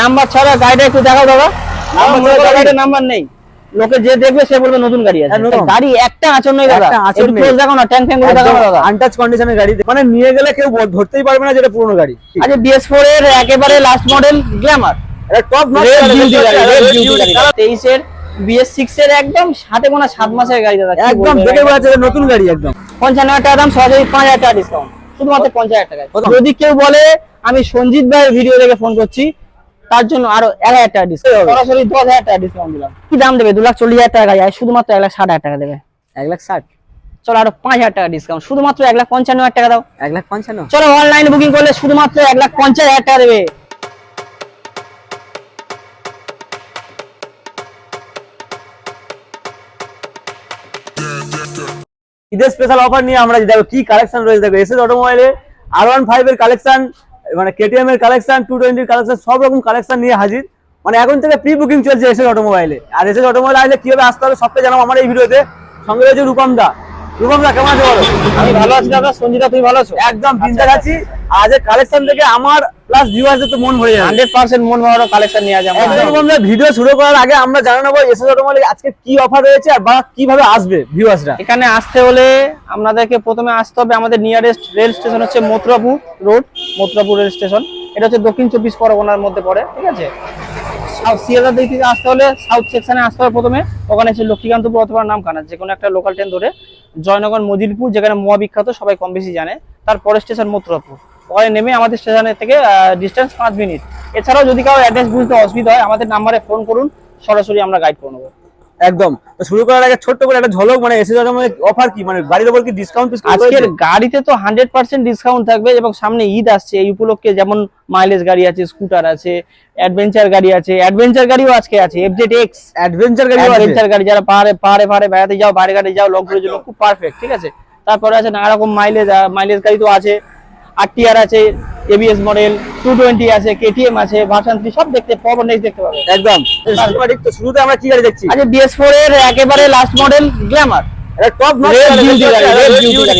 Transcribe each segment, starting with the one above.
Number ছাড়া গাড়িটা একটু দেখাও দাদা। নাম্বার নাম্বার নেই। লোকে যে দেখবে সে বলবে নতুন গাড়ি আছে। হ্যাঁ, গাড়ি একটা আচর নেই দাদা। একটু নেই। close না ট্যাঙ্ক ফ্যাঙ্ক দেখাও দাদা। আনটাচ কন্ডিশনের গাড়ি মানে নিয়ে গেলে কেউ ধরতেই পারবে না যেটা পুরনো গাড়ি। আচ্ছা বিএস ফোর এর একেবারে লাস্ট মডেল গ্ল্যামার এটা টপ তেইশের বিএস সিক্স এর একদম সাথে গোনা সাত মাসের গাড়ি দাদা একদম দেখে? বোঝা যাচ্ছে নতুন গাড়ি একদম। পঞ্চান্ন হাজার টাকা দাম সরাসরি পাঁচ হাজার টাকা ডিসকাউন্ট শুধুমাত্র পঞ্চাশ হাজার টাকায়। কত? যদি কেউ বলে আমি সঞ্জিত ভাইয়ের ভিডিও দেখে ফোন করছি তার জন্য আরও এক হাজার টাকা ডিসকাউন্ট সরাসরি দশ হাজার টাকা ডিসকাউন্ট দিলাম। কি দাম দেবে? দু লাখ চল্লিশ হাজার টাকা আর শুধুমাত্র এক লাখ ষাট হাজার টাকা দেবে। এক লাখ ষাট? চলো আরও পাঁচ হাজার টাকা ডিসকাউন্ট শুধুমাত্র এক লাখ পঞ্চান্ন হাজার টাকা দাও। এক লাখ পঞ্চান্ন? চলো অনলাইনে বুকিং করলে শুধুমাত্র এক লাখ পঞ্চাশ হাজার টাকা দেবে। ঈদের স্পেশাল অফার নিয়ে আমরা দেখো কি কালেকশন রয়েছে দেখো এসএস অটোমোবাইলে আর ওয়ান ফাইভ এর কালেকশন মানে কেটিএম এর কালেকশন টু টোয়েন্টির কালেকশন সব রকম কালেকশন নিয়ে হাজির। মানে এখন থেকে প্রি বুকিং চলছে এসএস অটোমোবাইলে আর এসএস অটোমোবাইল আসলে কীভাবে আসতে হবে সবকে জানাব আমার এই ভিডিওতে। সঙ্গে রয়েছে রূপম দা। রূপম দা কেমন আছে বলো? আমি ভালো আছি দাদা। সঞ্জিতা তুমি ভালো আছো? একদম বিন্দাস আছি। আজ কালেকশন থেকে আমার প্লাস ভিউয়ারদের তো মন ভরে যাবে। হান্ড্রেড পার্সেন্ট মন ভালো কালেকশন নিয়ে আসে একদম আমরা ভিডিও শুরু করার আগে আমরা জানা নেব এসএস অটোমোবাইলে আজকে কি অফার রয়েছে আর বা কীভাবে আসবে ভিউয়ার্সরা এখানে আসতে হলে আপনাদেরকে প্রথমে আসতে হবে আমাদের নিয়ারেস্ট রেল স্টেশন হচ্ছে Mathurapur road Mathurapur rail station এটা হচ্ছে দক্ষিণ চব্বিশ পরগনার মধ্যে পড়ে ঠিক আছে? সাউথ শিয়ালদার দিক থেকে আসতে হলে সাউথ সেকশনে আসতে হবে প্রথমে। ওখানে হচ্ছে লক্ষ্মীকান্তপুর অথবা নামখানা যে কোনো একটা লোকাল ট্রেন ধরে। জয়নগর মজিলপুর যেখানে মোয়া বিখ্যাত সবাই কম বেশি জানে। তারপরে স্টেশন মথুরাপুর। ওখানে নেমে আমাদের স্টেশনের থেকে ডিস্টেন্স পাঁচ মিনিট এছাড়াও যদি কারও অ্যাড্রেস বুঝতে অসুবিধা হয় আমাদের নাম্বারে ফোন করুন সরাসরি আমরা গাইড করে নেব। একদম। শুরু করার আগে ছোট্ট করে একটা ঝলক মানে এসে যাওয়ার অফার কি? মানে গাড়ির উপর কি ডিসকাউন্ট আজকের গাড়িতে তো হান্ড্রেড পার্সেন্ট ডিসকাউন্ট থাকবে এবং সামনে ঈদ আসছে। এই উপলক্ষে যেমন মাইলেজ গাড়ি আছে স্কুটার আছে অ্যাডভেঞ্চার গাড়ি আছে অ্যাডভেঞ্চার গাড়িও আজকে আছে এফজেড এক্স অ্যাডভেঞ্চার গাড়ি অ্যাডভেঞ্চার গাড়ি যারা পাহাড়ে পাহাড়ে পাহাড়ে বেড়াতে যাও বাইরে গাড়ি যাও লং জন্য খুব পারফেক্ট ঠিক আছে? তারপরে আছে নানা রকম মাইলেজ মাইলেজ গাড়ি তো আছে। আরটিআর আছে এবিএস মডেল টু টোয়েন্টি আছে কেটিএম আছে ভার্সন থ্রি সব দেখতে পাবেন নেক্সট দেখতে পাবে। একদম। তো শুরুতে আমরা কি গাড়ি দেখছি? আচ্ছা বিএস ফোর এর একেবারে লাস্ট মডেল গ্ল্যামার এটা টপ।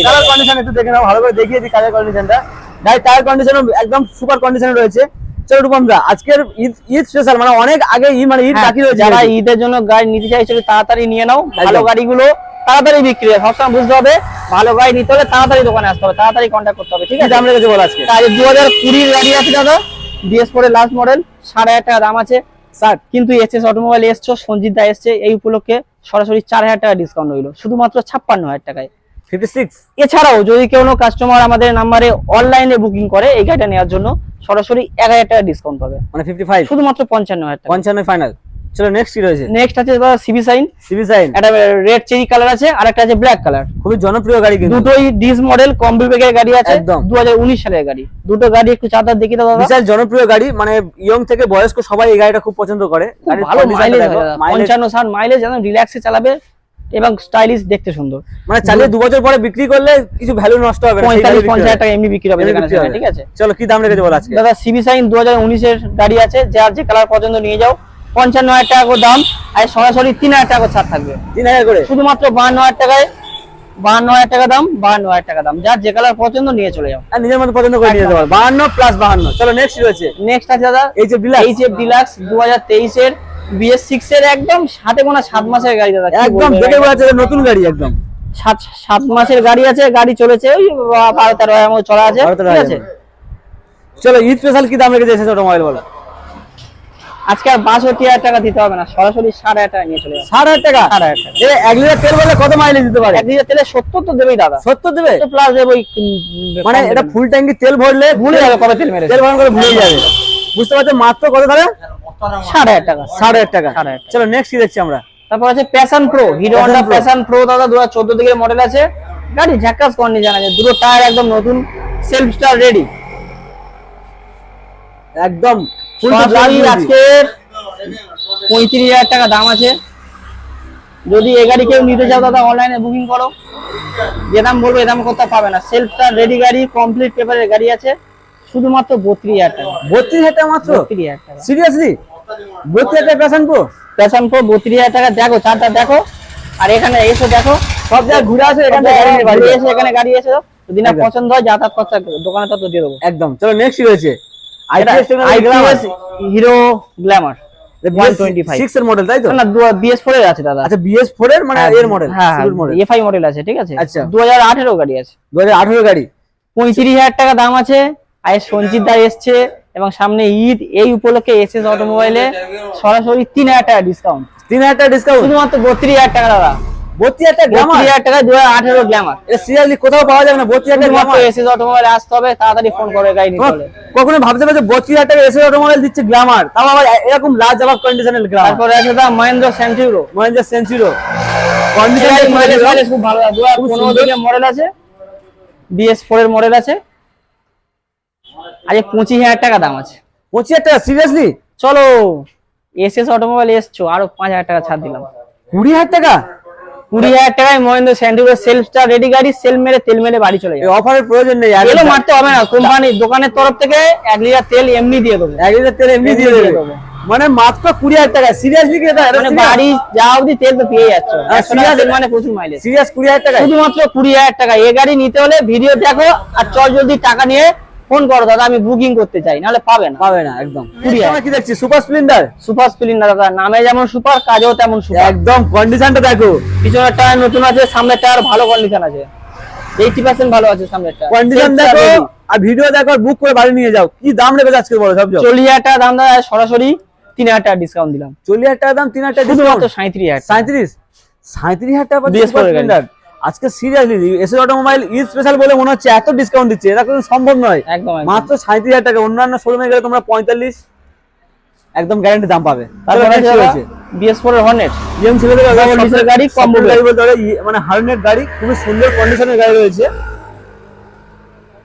কালার কন্ডিশন একটু দেখে নাও ভালো করে দেখিয়ে দিই কালার কন্ডিশনটা গাড়ি টায়ার কন্ডিশন একদম সুপার কন্ডিশনে রয়েছে। আজকের ঈদ ঈদ স্পেশাল মানে অনেক আগে ঈদ মানে ঈদ হ্যাঁ, বাকি রয়েছে যারা ঈদের জন্য গাড়ি নিতে তাড়াতাড়ি নিয়ে নাও ভালো গাড়িগুলো তাড়াতাড়ি বিক্রি হয়। সবসময় বুঝতে হবে ভালো গাড়ি নিতে হলে তাড়াতাড়ি দোকানে আসতে হবে তাড়াতাড়ি কন্ট্যাক্ট করতে হবে ঠিক আছে? দাম রেখেছে বল আজকে। দু হাজার কুড়ির গাড়ি আছে দাদা বিএস ফোর লাস্ট মডেল সাড়ে হাজার টাকা দাম আছে। ষাট কিন্তু এসএস অটোমোবাইল এসছো সঞ্জিত দা এসছে এই উপলক্ষে সরাসরি চার হাজার টাকা ডিসকাউন্ট রইল শুধুমাত্র ছাপ্পান্ন হাজার টাকায়। ফিফটি সিক্স এছাড়াও যদি কোনো কাস্টমার আমাদের নাম্বারে অনলাইনে বুকিং করে এই গাড়িটা নেওয়ার জন্য সরাসরি এক হাজার টাকা ডিসকাউন্ট পাবে। মানে ফিফটি ফাইভ শুধুমাত্র পঞ্চান্ন হাজার টাকা। পঞ্চান্ন ফাইনাল চলো নেক্সট কি রয়েছে? নেক্সট আছে দাদা সিবি সাইন সিবি সাইন একটা রেড চেরি কালার আছে আর একটা আছে ব্ল্যাক কালার খুবই জনপ্রিয় গাড়ি কিন্তু। দুটোই ডিস মডেল কম বিবেকের গাড়ি আছে একদম। দু সালের গাড়ি। দুটো গাড়ি একটু চাঁদার দেখি দাদা। বিশাল জনপ্রিয় গাড়ি মানে ইয়ং থেকে বয়স্ক সবাই এই গাড়িটা খুব পছন্দ করে। ভালো মাইলেজ দেখো, mileage- পঞ্চান্ন ষাট মাইলেজ যেন রিল্যাক্সে চালাবে এবং স্টাইলিশ দেখতে সুন্দর। মানে চালিয়ে দু বছর পরে বিক্রি করলে কিছু ভ্যালু নষ্ট হবে না, সেই গাড়ি পঁয়তাল্লিশ বিক্রি পঞ্চাশ হবে। টাকা এমনি বিক্রি হবে। ঠিক আছে? চলো কি দাম রেখেছে বল আজকে? দাদা সিবি সাইন দু হাজার উনিশের গাড়ি আছে যার যে কালার পছন্দ নিয়ে যাও। পঞ্চান্ন হাজার টাকা করে দাম আর সরাসরি তিন হাজার টাকা ছাড় থাকবে। তিন হাজার করে? শুধুমাত্র বাহান্ন হাজার টাকায় বাহান্ন হাজার টাকা দাম বাহান্ন হাজার টাকা দাম। যার যে কালার পছন্দ নিয়ে চলে যাও। আর নিজের মতো পছন্দ করে নিয়ে পারো। বাহান্ন প্লাস বাহান্ন। চলো নেক্সট রয়েছে। নেক্সট আছে দাদা এই যে বিলাস এইচ এফ ডিলাক্স দু হাজার তেইশের বিএস সিক্স এর একদম সাথে গোনা সাত মাসের গাড়ি দাদা একদম দেখে বোঝা নতুন গাড়ি একদম। সাত সাত মাসের গাড়ি আছে গাড়ি চলেছে ওই বারো তেরো হাজার মতো চলা আছে ঠিক আছে? চলো ঈদ স্পেশাল কি দাম রেখেছে এসে অটোমোবাইল বলো। আজকে আর বাষট্টি হাজার টাকা দিতে হবে না সরাসরি সাড়ে হাজার টাকা নিয়ে চলে হাজার টাকা? হাজার টাকা। এক লিটার তেল বলে কত মাইলেজ দিতে পারে? এক লিটার তেলে সত্তর তো দেবেই দাদা। সত্তর দেবে? প্লাস দেবে ওই মানে এটা ফুল ট্যাঙ্কি তেল ভরলে ভুলে যাবে কবে তেল মেরেছে? তেল ভরণ করে ভুলে যাবে। বুঝতে পারছ? মাত্র কত তাহলে? ষাট হাজার টাকা। ষাট হাজার টাকা। চলো নেক্সট কি দেখছি আমরা? তারপর আছে Passion Pro Hero Honda. Passion Pro দাদা দু হাজার চোদ্দ দিকের মডেল আছে। গাড়ি ঝাক্কাস কন্ডিশন আছে দুটো টায়ার একদম নতুন সেলফ স্টার রেডি একদম। আজকে পঁয়ত্রিশ হাজার টাকা দাম আছে। যদি এ গাড়ি কেউ নিতে চাও দাদা অনলাইনে বুকিং করো। যে দাম বলব এ দাম করতে পাবে না। রেডি গাড়ি কমপ্লিট পেপারের গাড়ি আছে। শুধুমাত্র বত্রিশ হাজার টাকা। বত্রিশ হাজার টাকা মাত্র? বত্রিশ হাজার টাকা। সিরিয়াসলি বত্রিশ হাজার টাকা প্যাশন প্রো প্যাশন প্রো বত্রিশ হাজার টাকা। দেখো চারটা দেখো। আর এখানে এসে দেখো। সব জায়গায় ঘুরে আসে এখান গাড়ি। এসে এখানে গাড়ি এসে। যদি না পছন্দ হয় যাতায়াত খরচা দোকানে দিয়ে দেবো। একদম। চলো নেক্সট রয়েছে? আইপিএস হিরো গ্ল্যামার এর মডেল তাই তো? না এর আছে দাদা। আচ্ছা এর মানে এর মডেল হ্যাঁ মডেল মডেল আছে ঠিক আছে? আচ্ছা। দু হাজার আঠেরো গাড়ি আছে। দু হাজার আঠারো গাড়ি। পঁয়ত্রিশ হাজার টাকা দাম আছে। সঞ্জিত দা এসছে এবং সামনে ঈদ এই উপলক্ষে এসএস অটোমোবাইলে। সরাসরি তিন হাজার টাকা ডিসকাউন্ট তিন হাজার টাকা ডিসকাউন্ট শুধুমাত্র বত্রিশ হাজার টাকা দাদা। কখনো ভাবতে পারছে বত্রিশ হাজার টাকা এসে অটোমোবাইল দিচ্ছে গ্রামার তাও আবার এরকম লার্জ আবার কন্ডিশনাল গ্রামার তারপরে আছে Mahindra Centuro Mahindra Centuro mileage mileage condition খুব ভালো দু হাজার পনেরো দিনের মডেল আছে। বিএস ফোর এর মডেল আছে। আজ পঁচিশ হাজার টাকা দাম আছে। পঁচিশ হাজার টাকা সিরিয়াসলি চলো এসএস অটোমোবাইল এসছো আরও পাঁচ হাজার টাকা ছাড় দিলাম। কুড়ি হাজার টাকা? কুড়ি হাজার টাকায় Mahindra Centuro self start ready গাড়ি সেল মেরে তেল মেরে বাড়ি চলে যাবে। অফারের প্রয়োজন নেই তেলও মারতে হবে না কোম্পানি দোকানের তরফ থেকে এক লিটার তেল এমনি দিয়ে দেবো। এক লিটার তেল এমনি দিয়ে দেবে। মানে মাত্র কুড়ি হাজার টাকা সিরিয়াসলি কি মানে বাড়ি যা অবধি তেল তো পেয়ে যাচ্ছ। হ্যাঁ, serious- তেল মানে প্রচুর মাইলেজ সিরিয়াস কুড়ি হাজার টাকা শুধুমাত্র কুড়ি হাজার টাকা এ গাড়ি নিতে হলে ভিডিও দেখো আর চল জলদি টাকা নিয়ে ফোন করো দাদা আমি বুকিং করতে চাই নাহলে পাবে না। পাবে না একদম। কি দেখছি? Super Splendor? সুপার স্প্লেন্ডার দাদা নামে যেমন সুপার কাজেও তেমন সুপার। একদম কন্ডিশনটা দেখো। পিছনের টায়ার নতুন আছে সামনের টায়ার ভালো কন্ডিশন আছে। এইটি পার্সেন্ট ভালো আছে সামনের টায়ার কন্ডিশন দেখো আর ভিডিও দেখো বুক করে বাড়ি নিয়ে যাও। কি দাম রেখেছে আজকে বলো সব চল্লিশ হাজার টাকা দাম দাদা সরাসরি তিন হাজার টাকা ডিসকাউন্ট দিলাম। চল্লিশ হাজার টাকা দাম তিন হাজার টাকা শুধুমাত্র সাঁত্রিশ হাজার টাকা। সাঁত্রিশ সাঁত্রিশ হাজার টাকা আজকে সিরিয়াসলি এসএস অটোমোবাইল ই স্পেশাল বলে মনে হচ্ছে এত ডিসকাউন্ট দিচ্ছে এটা কোনো সম্ভব নয়। একদম। মাত্র সাঁত্রিশ হাজার টাকা অন্যান্য শোরুমে গেলে তোমরা পঁয়তাল্লিশ একদম গ্যারান্টি দাম পাবে। তারপর আছে দাদা বিএস ফোর এর হর্নেট Double diesel গাড়ি, combo গাড়ি। বলতে মানে হার্নেট গাড়ি খুবই সুন্দর কন্ডিশনের গাড়ি রয়েছে।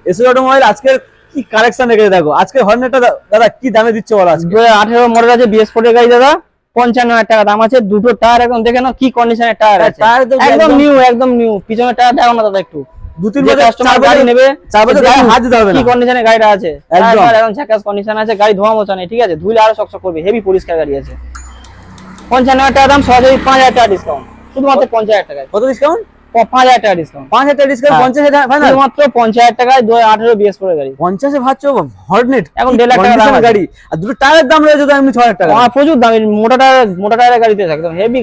এসএস অটোমোবাইল আজকের কি কালেকশন রেখে দেখো? আজকে হর্নেটটা দাদা কি দামে দিচ্ছে বলো আজকে? দু হাজার আঠেরো মডেল আছে বিএস ফোর এর গাড়ি দাদা। পঞ্চান্ন হাজার টাকা দাম আছে দুটো টায়ার একদম দেখে নাও কি কন্ডিশনের টায়ার হ্যাঁ, আছে। একদম নিউ একদম নিউ পিছনের টায়ার দেখো না দাদা একটু। দু তিন বছর চার গাড়ি নেবে চার বছর গায়ে হাত দিতে হবে কি না কন্ডিশনে গাড়িটা আছে? একদম। একদম ঝাকাস কন্ডিশন আছে গাড়ি ধোয়া মোছা নেই ঠিক আছে? ধুলে আরও শক্ত করবে হেভি পরিষ্কার গাড়ি আছে। পঞ্চান্ন হাজার টাকা দাম সরাসরি পাঁচ হাজার টাকা ডিসকাউন্ট শুধুমাত্র পঞ্চাশ হাজার টাকায়। কত ডিসকাউন্ট পাঁচ হাজার টাকা ডিসকাউন্ট পাঁচ হাজার টাকা ডিসকাউন্ট। পঞ্চাশ হাজার ফাইনাল শুধুমাত্র পঞ্চাশ হাজার টাকায় দু হাজার আঠেরো বিএস করে গাড়ি। পঞ্চাশে ভাবছ? হর্নেট এখন দেড় লাখ টাকা গাড়ি। আর দুটো টায়ারের দাম রয়েছে তো এমনি ছ হাজার টাকা। প্রচুর দাম। মোটা টায়ার মোটা টায়ারের গাড়িতে একদম হেভি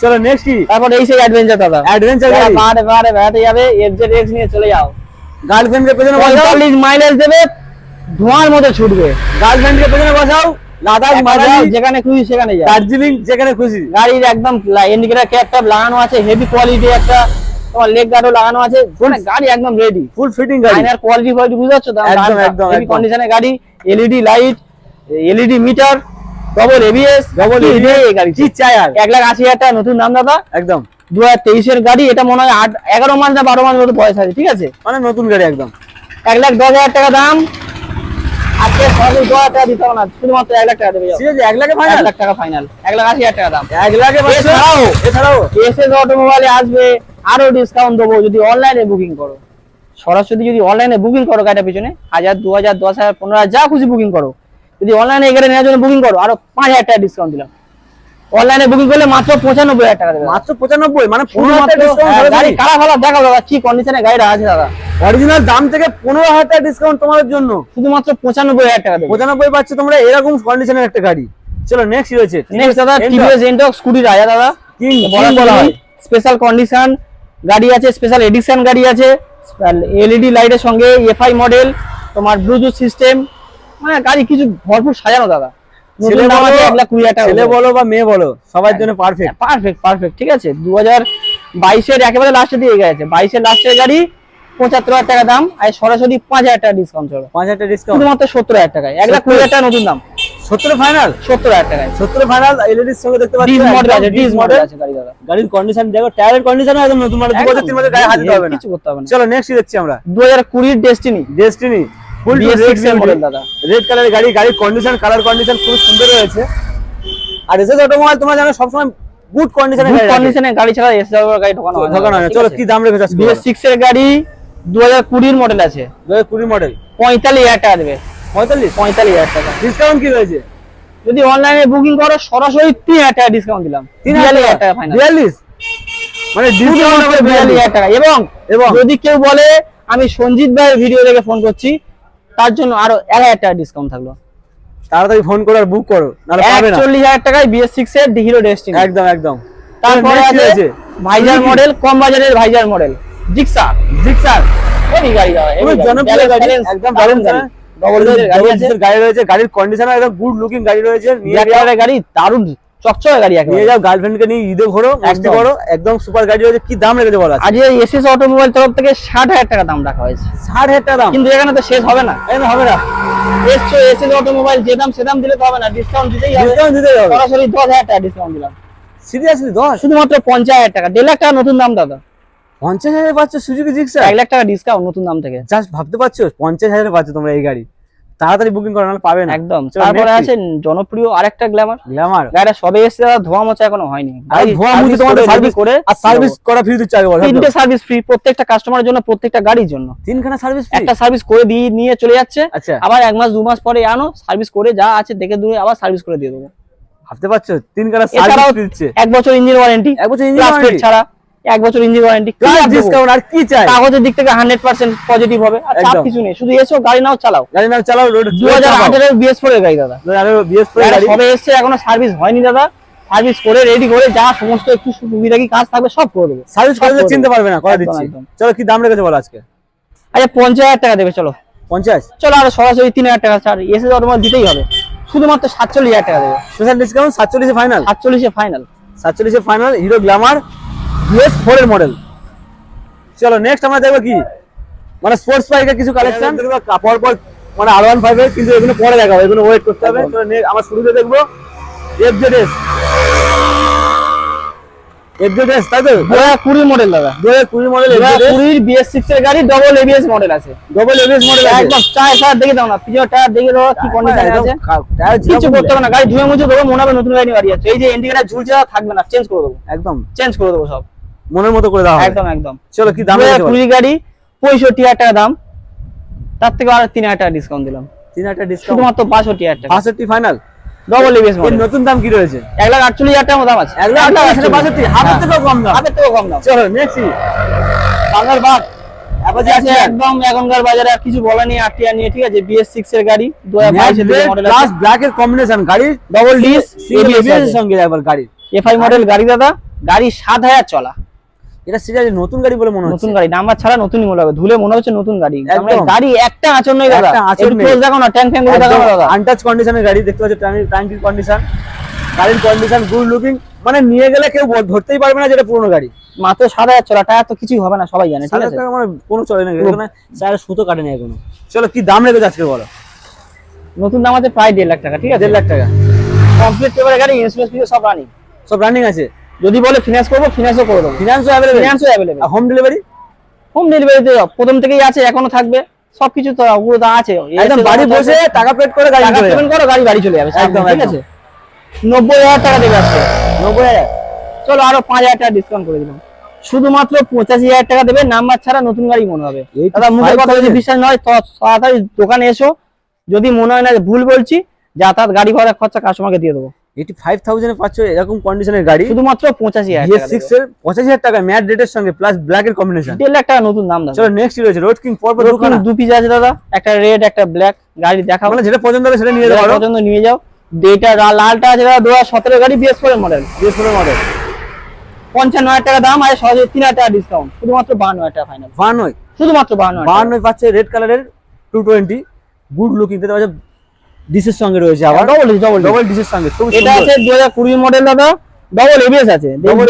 চলো নেক্সট কি? তারপর এই সেই অ্যাডভেঞ্চার দাদা। অ্যাডভেঞ্চার গাড়ি। বারে বারে বেড়াতে যাবে এর এক্স নিয়ে চলে যাও। গার্লফ্রেন্ডকে পেছনে বসাও। পঁয়তাল্লিশ মাইলেজ দেবে ধোঁয়ার মধ্যে ছুটবে। গার্লফ্রেন্ডকে পেছনে বসাও। লাদাখ যাও, যেখানে খুশি সেখানে যাও দার্জিলিং যেখানে খুশি। গাড়ির একদম ইন্ডিকেটার ক্যাপটা লাগানো আছে হেভি কোয়ালিটি একটা তোমার লেগ গার্ডও লাগানো আছে মানে গাড়ি একদম রেডি ফুল ফিটিং গাড়ি। আয়নার কোয়ালিটি কোয়ালিটি বুঝতে পারছ একদম, একদম, হেভি। কন্ডিশনের গাড়ি LED light LED meter double ABS double এই গাড়ি কি চাই আর এক লাখ আশি হাজার টাকা নতুন দাম দাদা। একদম। দু হাজার তেইশের গাড়ি এটা মনে হয় আট এগারো মাস না বারো মাস মতো বয়স আছে ঠিক আছে? মানে নতুন গাড়ি একদম। এক লাখ দশ হাজার টাকা দাম। আজকে সরাসরি দশ হাজার টাকা দিতে হবে না শুধুমাত্র এক লাখ টাকা দেবে ঠিক আছে এক লাখে এক লাখ টাকা ফাইনাল এক লাখ আশি হাজার টাকা দাম। এক লাখে এছাড়াও এছাড়াও? এসএস অটোমোবাইলে আসবে আরও ডিসকাউন্ট দেবো যদি অনলাইনে বুকিং করো। সরাসরি যদি অনলাইনে বুকিং করো গাড়িটার পিছনে হাজার দু হাজার দশ হাজার পনেরো হাজার যা খুশি বুকিং করো। যদি অনলাইনে এগারো নেওয়ার জন্য বুকিং করো আরও পাঁচ হাজার টাকা ডিসকাউন্ট দিলাম। অনলাইনে বুকিং করলে মাত্র পঁচানব্বই হাজার টাকা দেবে। মাত্র পঁচানব্বই? মানে পনেরো হ্যাঁ, গাড়ি কারা ভালো দেখো দাদা কি কন্ডিশনে গাড়িটা আছে দাদা? অরিজিনাল দাম থেকে পনেরো হাজার টাকা ডিসকাউন্ট তোমাদের জন্য। শুধুমাত্র পঁচানব্বই হাজার টাকা পঁচানব্বই পাচ্ছে তোমরা এরকম কন্ডিশনের একটা গাড়ি। চলো নেক্সট রয়েছে? নেক্সট দাদা টিভিএস এন্টক স্কুটি রাজা দাদা। কিং বলা বলা হয়। স্পেশাল কন্ডিশন গাড়ি আছে স্পেশাল এডিশন গাড়ি আছে। এলইডি লাইটের সঙ্গে এফআই মডেল তোমার ব্লুটুথ সিস্টেম মানে গাড়ি কিছু ভরপুর সাজানো দাদা। ছেলে বলো বা মেয়ে বলো সবার জন্য পারফেক্ট পারফেক্ট পারফেক্ট ঠিক আছে? দু হাজার বাইশের একেবারে লাস্টে দিয়ে গেছে। বাইশের লাস্টের গাড়ি পঁচাত্তর হাজার টাকা দাম আর সরাসরি পাঁচ হাজার টাকা ডিসকাউন্ট চলো। পাঁচ হাজার টাকা ডিসকাউন্ট শুধুমাত্র সত্তর হাজার টাকায়। এক লাখ কুড়ি হাজার টাকা নতুন দাম। সত্তর ফাইনাল সত্তর হাজার টাকায়। সত্তর ফাইনাল এলইডির সঙ্গে দেখতে পাচ্ছি মডেল আছে ডিস মডেল আছে গাড়ি দাদা। গাড়ির কন্ডিশন দেখো টায়ারের কন্ডিশন একদম নতুন মানে দু বছর তিন বছর গায়ে হাত দিতে হবে না। কিছু করতে হবে না। চলো নেক্সট দেখছি আমরা। দু হাজার কুড়ির Destini Destini full two BS6 red কালারের গাড়ি গাড়ির কন্ডিশন কালার কন্ডিশন খুব সুন্দর রয়েছে। আর এসএস অটোমোবাইল তোমরা জানো সবসময় গুড কন্ডিশনে গাড়ি কন্ডিশনে গাড়ি ছাড়া গাড়ি ঢোকানো হয় ঢোকানো হয় চলো কি দাম রেখেছো আজকে? এর গাড়ি দু হাজার কুড়ির মডেল আছে মডেল টাকা দেবে। ডিসকাউন্ট কি রয়েছে? যদি অনলাইনে বুকিং করো সরাসরি তিন হাজার টাকা ডিসকাউন্ট দিলাম। তিন বিয়াল্লিশ হাজার টাকা ফাইনাল বিয়াল্লিশ? মানে ডিসকাউন্ট টাকা। এবং এবং? যদি কেউ বলে আমি সঞ্জিত ভাইয়ের ভিডিও দেখে ফোন করছি তার জন্য আরও এক হাজার টাকা ডিসকাউন্ট থাকল। তাড়াতাড়ি ফোন করে আর বুক করো নাহলে পাবে না। একচল্লিশ হাজার টাকায় বিএস সিক্স এর হিরো ডেস্টিনি একদম একদম। তারপরে আছে ভাইজার মডেল কম বাজারের ভাইজার মডেল জিক্সা জিক্সার হেভি গাড়ি দাদা খুবই জনপ্রিয় গাড়ি একদম দারুণ গাড়ি। ডবল গাড়ি আছে গাড়ি রয়েছে গাড়ির কন্ডিশন একদম গুড লুকিং গাড়ি রয়েছে গাড়ি দারুণ। চকচকে গাড়ি নিয়ে যাও গার্লফ্রেন্ডকে নিয়ে ঈদে ঘোরো মস্তি একদম। করো একদম সুপার গাড়ি রয়েছে কি দাম রেখেছে বলা আজ এই এসএস অটোমোবাইল তরফ থেকে ষাট হাজার টাকা দাম রাখা হয়েছে। ষাট হাজার টাকা দাম? কিন্তু এখানে তো শেষ হবে না। এই না, হবে না। এসছো এসএস অটোমোবাইল যে দাম সে দাম দিলে তো হবে না। ডিসকাউন্ট দিতেই হবে। ডিসকাউন্ট দিতেই হবে। সরাসরি দশ হাজার টাকা ডিসকাউন্ট দিলাম। সিরিয়াসলি দশ? শুধুমাত্র পঞ্চাশ হাজার টাকা। দেড় লাখ টাকা নতুন দাম দাদা। পঞ্চাশ হাজার পাচ্ছ সুজুকি জিক্সার এক লাখ টাকা ডিসকাউন্ট নতুন দাম থেকে। জাস্ট ভাবতে পারছ? পঞ্চাশ হাজারে পাচ্ছ তোমরা এই গাড়ি। তাড়াতাড়ি বুকিং করো নাহলে পাবে না। একদম। তারপরে আছে জনপ্রিয় আরেকটা গ্ল্যামার গ্ল্যামার গাড়িটা সবে এসছে দাদা ধোয়া মোছা এখনও হয়নি। আর ধোয়া মুছে তোমাদের সার্ভিস করে আর সার্ভিস করা ফ্রি দিচ্ছে আগে বলো তিনটে সার্ভিস ফ্রি প্রত্যেকটা কাস্টমারের জন্য প্রত্যেকটা গাড়ির জন্য। তিনখানা সার্ভিস ফ্রি একটা সার্ভিস করে দিয়ে নিয়ে চলে যাচ্ছে। আচ্ছা। আবার এক মাস দু মাস পরে আনো সার্ভিস করে যা আছে দেখে দূরে আবার সার্ভিস করে দিয়ে দেবো। ভাবতে পারছ? তিনখানা সার্ভিস দিচ্ছে। এক বছর ইঞ্জিন ওয়ারেন্টি এক বছর ইঞ্জিন ছাড়া। এক বছর ইঞ্জিন ওয়ারেন্টি ডিসকাউন্ট আর কি চাই? কাগজের দিক থেকে হান্ড্রেড পার্সেন্ট পজিটিভ হবে। আর চাপ কিছু নেই। শুধু এসো গাড়ি নাও চালাও। গাড়ি নাম চালাও রোড দু হাজার আঠারোর বিএস ফোর গাড়ি দাদা। বিএস গাড়ি। সবে এসছে এখনও সার্ভিস হয়নি দাদা। সার্ভিস করে রেডি করে যা সমস্ত একটু সুবিধা কি কাজ থাকবে সব করে দেবো। সার্ভিস করে চিনতে পারবে না করে দিচ্ছি। চলো কি দাম রেখেছে বলো আজকে? আচ্ছা পঞ্চাশ হাজার টাকা দেবে চলো। পঞ্চাশ? চলো আর সরাসরি তিন হাজার টাকা ছাড়। এসে অটোমাল দিতেই হবে। শুধুমাত্র সাতচল্লিশ হাজার টাকা দেবে। স্পেশাল ডিসকাউন্ট সাতচল্লিশে ফাইনাল সাতচল্লিশে ফাইনাল সাতচল্লিশে final Hero Glamour BS four এর মডেল চলো নেক্সট আমরা দেখব কি? মানে স্পোর্টস বাইকের কিছু কালেকশন পর পর মানে আর ওয়ান ফাইভ কিন্তু এগুলো পরে দেখাবো এগুলো ওয়েট করতে হবে। আমার শুরুতে আমরা শুরুতে দেখব এফজেডএস এফজেডএস তাই তো? দু হাজার কুড়ি মডেল দাদা। দু হাজার কুড়ি মডেল এফজেডএস কুড়ির বিএস সিক্স এর গাড়ি ডবল এবিএস মডেল আছে। ডবল এবিএস মডেল একদম টায়ার টায়ার দেখে দাও না পিছনে টায়ার দেখে দাও কি কন্ডিশন আছে। কিছু করতে হবে না গাড়ি ধুয়ে মুছে দেবো মনে হবে নতুন গাড়ি বাড়ি আছে। এই যে ইন্ডিকেটার ঝুলছে থাকবে না চেঞ্জ করে দেবো। একদম। চেঞ্জ করে দেবো সব। মনের মতো করে হবে একদম একদম। চলো কি দাম হাজার কুড়ি গাড়ি পঁয়ষট্টি হাজার টাকা দাম। তার থেকে আর তিন হাজার টাকা ডিসকাউন্ট দিলাম। তিন হাজার টাকা ডিসকাউন্ট শুধুমাত্র বাষট্টি হাজার টাকা। ফাইনাল ডবল এবিএস মডেল নতুন দাম কি রয়েছে? এক লাখ আটচল্লিশ হাজার টাকা দাম আছে। এক লাখ আটচল্লিশ হাজার কম দাম। কম দাম। চলো নেক্সট বাংলার বাদ আছে। একদম এখনকার বাজারে আর কিছু বলা নেই আরটিআর নিয়ে ঠিক আছে? বিএস সিক্স এর গাড়ি দু হাজার বাইশের মডেল প্লাস ব্ল্যাক এর কম্বিনেশন গাড়ি ডবল ডিস এবিএস এর সঙ্গে একবার গাড়ি। এফআই মডেল গাড়ি দাদা। গাড়ি সাত হাজার চলা। এটা সিরিয়াস নতুন গাড়ি বলে মনে হচ্ছে। নতুন গাড়ি নাম্বার ছাড়া নতুনই মনে হবে। ধুলে মনে হচ্ছে নতুন গাড়ি। গাড়ি একটা আচর নেই দাদা। একটা নেই। দেখো না ট্যাঙ্ক ফ্যাঙ্ক দেখো না দাদা। আনটাচ কন্ডিশনের গাড়ি দেখতে পাচ্ছ ট্যাঙ্কির কন্ডিশন গাড়ির কন্ডিশন গুড লুকিং মানে নিয়ে গেলে কেউ ধরতেই পারবে না যেটা পুরনো গাড়ি। মাত্র সাত হাজার চলা টায়ার তো কিছুই হবে না সবাই জানে ঠিক আছে? মানে কোনো চলে না এখানে চায়ের সুতো কাটে না এখনও। চলো কি দাম রেখেছে আজকে বলো? নতুন দাম আছে প্রায় দেড় লাখ টাকা ঠিক আছে? দেড় লাখ টাকা। কমপ্লিট পেপারের গাড়ি ইন্স্যুরেন্স সব রানিং সব রানিং আছে? যদি বলে ফিনান্স করব ফিনান্সও করে দেবো। ফিনান্সও available ফিনান্সও available home delivery home delivery ডেলিভারিতে প্রথম থেকেই আছে এখনও থাকবে। সবকিছু তো ওগুলো তো আছে। একদম বাড়ি বসে টাকা পেড করে গাড়ি পেমেন্ট করো গাড়ি বাড়ি চলে যাবে একদম, ঠিক আছে? নব্বই হাজার টাকা দেবে আজকে নব্বই হাজার? চলো আরও পাঁচ হাজার টাকা ডিসকাউন্ট করে দিলাম। শুধুমাত্র পঁচাশি হাজার টাকা দেবে নাম্বার ছাড়া নতুন গাড়ি মনে হবে। দাদা মুখের কথা যদি 5,000 বিশ্বাস নয় তো তাড়াতাড়ি দোকানে এসো। যদি মনে হয় না ভুল বলছি যাতায়াত গাড়ি ভাড়া খরচা কাস্টমারকে দিয়ে দেবো। এইটি ফাইভ থাউজেন্ড পাচ্ছ এরকম কন্ডিশনের গাড়ি। শুধুমাত্র পঁচাশি হাজার সিক্স এর পঁচাশি হাজার টাকা ম্যাট রেটের সঙ্গে প্লাস ব্ল্যাক এর কম্বিনেশন দেড় লাখ টাকা নতুন দাম চলো নেক্সট রয়েছে রোড কিং পরপর দু পিস আছে দাদা একটা রেড একটা ব্ল্যাক গাড়ি দেখাবো মানে যেটা পছন্দ হবে সেটা নিয়ে পারো পছন্দ নিয়ে যাও। যেটা লালটা আছে দাদা দু হাজার সতেরো গাড়ি BS four model BS four model পঞ্চান্ন হাজার টাকা দাম আর সহজে তিন হাজার টাকা ডিসকাউন্ট শুধুমাত্র বাহান্ন হাজার টাকা ফাইনাল বান শুধুমাত্র বাহান্ন হয় পাচ্ছে রেড কালারের টু টোয়েন্টি গুড লুকিং দেখতে পাচ্ছ ডিসের সঙ্গে রয়েছে আবার। ডবল ডবল ডবল ডিসের সঙ্গে এটা আছে দু হাজার কুড়ি মডেল দাদা ডবল এবিএস আছে? দাদা। ডবল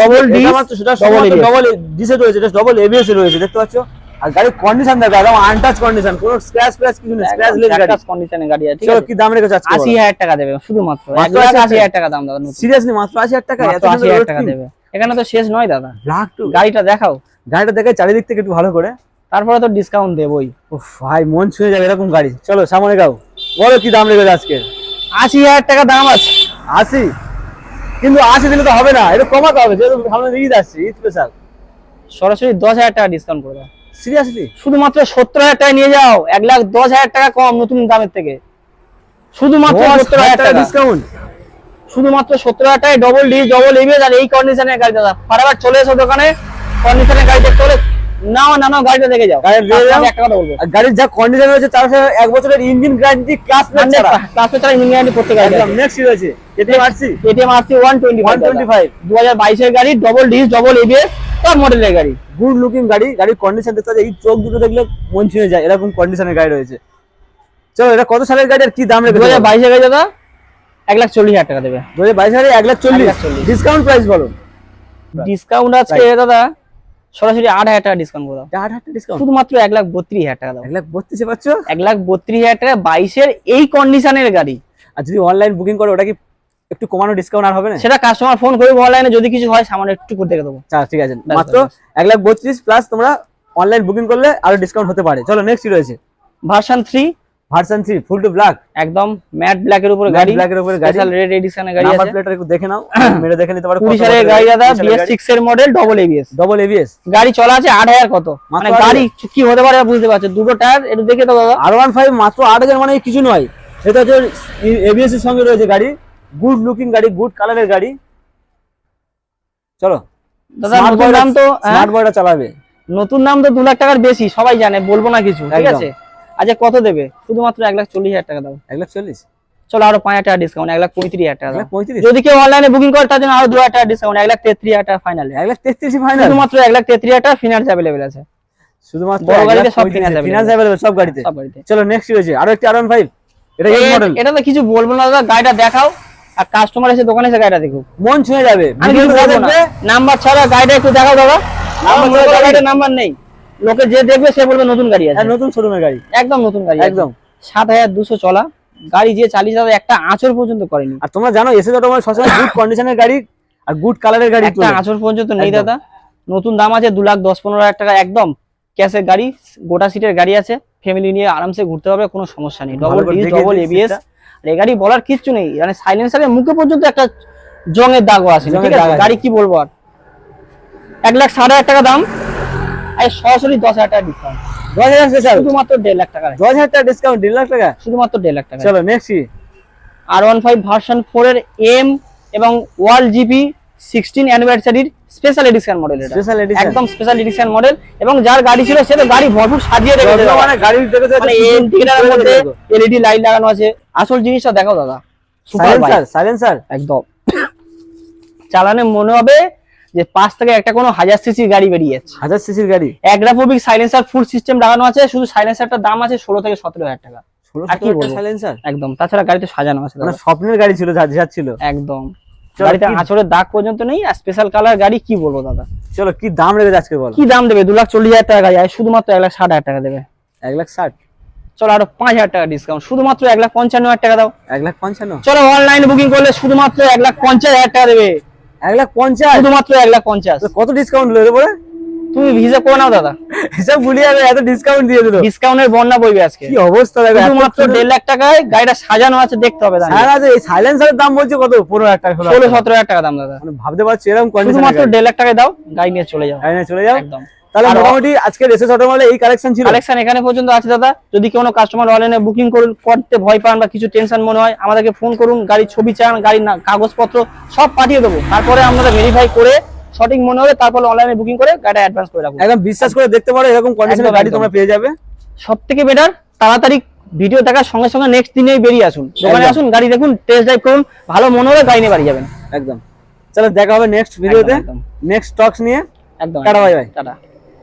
ডবল ডি ডিস সেটা ডবল ডবল এবিএস ডবল ডিসে রয়েছে এটা ডবল এবিএস রয়েছে দেখতে পাচ্ছ? আর গাড়ির কন্ডিশন দেখো একদম আনটাচ কন্ডিশন কোনো স্ক্র্যাচ কিছু নেই স্ক্র্যাচ লেস গাড়ি। কন্ডিশনের গাড়ি আছে চলো কি দাম রেখেছে আজকে আশি হাজার টাকা দেবে শুধুমাত্র। এক মাত্র লাখ 80,000 টাকা। দাম দাদা সিরিয়াসলি মাত্র আশি হাজার টাকা? এত মাত্র আশি সুন্দর হাজার road টাকা দেবে এখানে তো শেষ নয় দাদা। লাখ টু গাড়িটা দেখাও। গাড়িটা দেখে চারিদিক থেকে একটু ভালো করে। তারপরে তো ডিসকাউন্ট দেবই। উফ, ভাই মন ছুঁয়ে যাবে এরকম গাড়ি। চলো সামনে গাও। বলো কি দাম রেখেছে আজকে? আশি হাজার টাকা দাম আছে। আশি? কিন্তু আশি দিলে তো হবে না এটা কমাতে হবে যেহেতু সামনে ঈদ আসছে ঈদ স্পেশাল সরাসরি দশ হাজার টাকা ডিসকাউন্ট করে দাও। সিরিয়াসলি শুধুমাত্র সত্তর হাজার টাকা নিয়ে যাও এক লাখ দশ হাজার টাকা কম নতুন দামের থেকে। শুধুমাত্র সত্তর হাজার টাকা ডিসকাউন্ট শুধুমাত্র সত্তর হাজার টাকায় ডবল ডি ডবল এবিএস আর এই কন্ডিশনের গাড়ি দাদা ফারাবার চলে এসো দোকানে কন্ডিশনের গাড়ি দেখতে হলে না না না গাড়িটা দেখে যাও। একটা কথা বলব। গাড়ির যা কন্ডিশন রয়েছে তার সাথে এক বছরের ইঞ্জিন গ্যারান্টি ক্লাস প্লেট ছাড়া। ক্লাসে ছাড়া ইঞ্জিন গ্যারান্টি করতে গাড়ি একদম নেক্সট রয়েছে কেটিএম আরসি এটিএম আসছে ওয়ান টোয়েন্টি 125 দু হাজার বাইশের গাড়ি ডবল ডিস ডবল এবিএস সব মডেলের গাড়ি। গুড লুকিং গাড়ি গাড়ির কন্ডিশন দেখতে এই চোখ দুটো দেখলে মন ছুঁয়ে যায় এরকম কন্ডিশনের গাড়ি রয়েছে। চলো এটা কত সালের গাড়ি আর কি দাম দু হাজার বাইশের গাড়ি দাদা এক লাখ চল্লিশ হাজার টাকা দেবে। দু হাজার বাইশ সালে এক লাখ চল্লিশ। 1,40,000 ডিসকাউন্ট প্রাইস বলো। ডিসকাউন্ট আজকে দাদা সরাসরি আট হাজার টাকা ডিসকাউন্ট করে দাও। আট হাজার ডিসকাউন্ট শুধুমাত্র এক লাখ বত্রিশ হাজার টাকা দাও। এক লাখ বত্রিশে পাচ্ছ? এক লাখ বত্রিশ হাজার টাকা বাইশের এই কন্ডিশনের গাড়ি। আর যদি অনলাইন বুকিং করো ওটা কি একটু কমানো ডিসকাউন্ট আর হবে না? সেটা কাস্টমার ফোন করে অনলাইনে যদি কিছু হয় সামান্য একটু করে দেখে দেবো। আচ্ছা ঠিক আছে। মাত্র এক লাখ বত্রিশ প্লাস তোমরা অনলাইন বুকিং করলে আরও ডিসকাউন্ট হতে পারে। চলো নেক্সট রয়েছে? Version three version three full to black. একদম ম্যাট ব্ল্যাকের উপরে গাড়ি ব্ল্যাকের উপরে গাড়ি। স্পেশাল রেড এডিশনের গাড়ি নাম্বার আছে। প্লেটটা একটু দেখে নাও মেরে দেখে নিতে পারো কুড়ি সালের গাড়ি দাদা বিএস সিক্স এর model double ABS double ABS গাড়ি চলা আছে আট হাজার কত? মানে গাড়ি কি হতে পারে বুঝতে পারছ? দুটো টায়ার একটু দেখে তো দাদা। আর ওয়ান ফাইভ মাত্র আট হাজার মানে কিছু নয়। এটা হচ্ছে এবিএস এর সঙ্গে রয়েছে গাড়ি। গুড লুকিং গাড়ি গুড কালারের গাড়ি। চলো। দাদা নতুন দাম তো হ্যাঁ, স্মার্ট বয়টা চালাবে। নতুন দাম তো দু লাখ টাকার বেশি সবাই জানে বলব না কিছু ঠিক আছে? আচ্ছা কত দেবে? শুধুমাত্র এক লাখ চল্লিশ হাজার টাকা দাও। এক লাখ চল্লিশ? চলো আরও পাঁচ হাজার টাকা ডিসকাউন্ট এক লাখ পঁয়ত্রিশ হাজার টাকা পঁয়ত্রিশ? যদি কেউ অনলাইনে বুকিং করে তার জন্য আরও দু হাজার টাকা ডিসকাউন্ট এক লাখ তেত্রিশ হাজার টাকা ফাইনাল এক লাখ তেত্রিশ ফাইনাল শুধুমাত্র এক লাখ তেত্রিশ হাজার টাকা ফিনান্স অ্যাভেলেবেল আছে। শুধুমাত্র বড় গাড়িতে সব ফিনান্স। অ্যাভেলেবল সব গাড়িতে। সব গাড়িতে। চলো নেক্সট রয়েছে আরও একটি আর ফাইভ এটা এই মডেল এটা তো কিছু বলব না দাদা গাড়িটা দেখাও। আর কাস্টমার এসে দোকানে এসে গাড়িটা দেখুক। মন ছুঁয়ে যাবে। নাম্বার ছাড়া গাড়িটা একটু দেখাও দাদা। নাম্বার নেই। লোকে যে দেখবে সে বলবে নতুন গাড়ি আছে। হ্যাঁ, নতুন শোরুমের গাড়ি। একদম নতুন গাড়ি একদম। সাত হাজার দুশো চলা। গাড়ি যে চালিয়ে যাবে একটা আঁচড় পর্যন্ত করেনি। আর তোমরা জানো এসে অটোমোবাইল সবসময় গুড কন্ডিশনের গাড়ি আর গুড কালারের গাড়ি একটা। আঁচড় পর্যন্ত নেই। দাদা। নতুন দাম আছে দু লাখ দশ পনেরো হাজার টাকা। একদম। ক্যাশের গাড়ি গোটা সিটের গাড়ি আছে। ফ্যামিলি নিয়ে আরামসে ঘুরতে পারবে কোনো সমস্যা নেই। Double disc double ABS. আর এই গাড়ি বলার কিচ্ছু নেই। মানে সাইলেন্সারের মুখে পর্যন্ত একটা জঙের দাগও আছে। ঠিক আছে। গাড়ি কি বলব আর? এক লাখ ষাট হাজার টাকা দাম। সরাসরি দশ হাজার টাকা ডিসকাউন্ট দশ হাজার স্পেশাল শুধুমাত্র দেড় লাখ টাকা দশ হাজার টাকা ডিসকাউন্ট দেড় লাখ টাকা? শুধুমাত্র দেড় লাখ টাকা। চলো next R one five version four এর এম এবং world GP sixteen অ্যানিভার্সারির special edition model special edition একদম স্পেশাল এডিশন মডেল এবং যার গাড়ি ছিল সে তো গাড়ি ভরপুর সাজিয়ে রেখেছে মানে গাড়ি দেখে মানে ইন্টিগ্রেটারের মধ্যে এলইডি লাইট লাগানো আছে। আসল জিনিসটা দেখো দাদা। সাইলেন্সার সাইলেন্সার একদম। চালানে মনে হবে যে পাঁচ থেকে একটা কোনো হাজার সিসির গাড়ি বেরিয়ে যাচ্ছে হাজার সিসির গাড়ি? অ্যাগ্রাফোবিক সাইলেন্সার ফুল সিস্টেম লাগানো আছে শুধু সাইলেন্সারটার দাম আছে ষোলো থেকে সতেরো হাজার টাকা। আর কি বলব? সাইলেন্সার একদম তাছাড়া গাড়িতে সাজানো আছে মানে স্বপ্নের গাড়ি ছিল যা ছিল। একদম। গাড়িতে আঁচড়ের দাগ পর্যন্ত নেই আর স্পেশাল কালার গাড়ি কি বলব দাদা? চলো কি দাম রেখেছে আজকে বলো? কি দাম দেবে? দু লাখ চল্লিশ হাজার টাকা গাড়ি শুধুমাত্র এক লাখ ষাট হাজার টাকা দেবে। এক লাখ ষাট? চলো আরও পাঁচ হাজার টাকা ডিসকাউন্ট শুধুমাত্র এক লাখ পঞ্চান্ন হাজার টাকা দাও। এক লাখ পঞ্চান্ন? চলো অনলাইন বুকিং করলে শুধুমাত্র এক লাখ পঞ্চাশ হাজার টাকা দেবে। এক লাখ পঞ্চাশ? শুধুমাত্র এক লাখ পঞ্চাশ। কত ডিসকাউন্ট পরে তুমি করে নাও দাদা। হিসাব ভুলিয়ে যাবে এত ডিসকাউন্ট দিয়ে দিল। ডিসকাউন্টের বন্যা বইবে আজকে। কি অবস্থা দেখো শুধুমাত্র দেড় লাখ টাকায় গাড়িটা সাজানো আছে দেখতে হবে দাদা। হ্যাঁ আছে এই সাইলেন্সারের দাম বলছে কত? পনেরো হাজার টাকা ষোলো। সতেরো হাজার টাকা দাম দাদা। মানে ভাবতে পারছি এরকম শুধুমাত্র দেড় লাখ টাকায় দাও গাড়ি নিয়ে চলে যাও। চলে যাও। একদম। তাহলে মোটামুটি আজকে এসএস অটোমোবাইলে এই কালেকশন ছিল। কালেকশন এখানে পর্যন্ত আছে দাদা। যদি কোনো কাস্টমার অনলাইনে বুকিং করতে ভয় পান বা কিছু টেনশন মনে হয় আমাদেরকে ফোন করুন গাড়ির ছবি চান গাড়ির কাগজপত্র সব পাঠিয়ে দেবো। তারপরে আমরা ভেরিফাই করে সঠিক মনে হবে তারপরে অনলাইনে বুকিং করে গাড়িটা অ্যাডভান্স করে রাখব। একদম বিশ্বাস করে দেখতে পারো এরকম কন্ডিশনের একদম, গাড়ি তোমরা পেয়ে যাবে। সব থেকে বেটার তাড়াতাড়ি ভিডিও দেখার সঙ্গে সঙ্গে নেক্সট দিনেই বেরিয়ে আসুন। দোকানে আসুন গাড়ি দেখুন টেস্ট ড্রাইভ করুন ভালো মনে হবে গাড়ি নিয়ে বাড়ি যাবেন। একদম। চলো দেখা হবে নেক্সট ভিডিওতে নেক্সট স্টকস নিয়ে। একদম টাটা, বাই বাই। টাটা।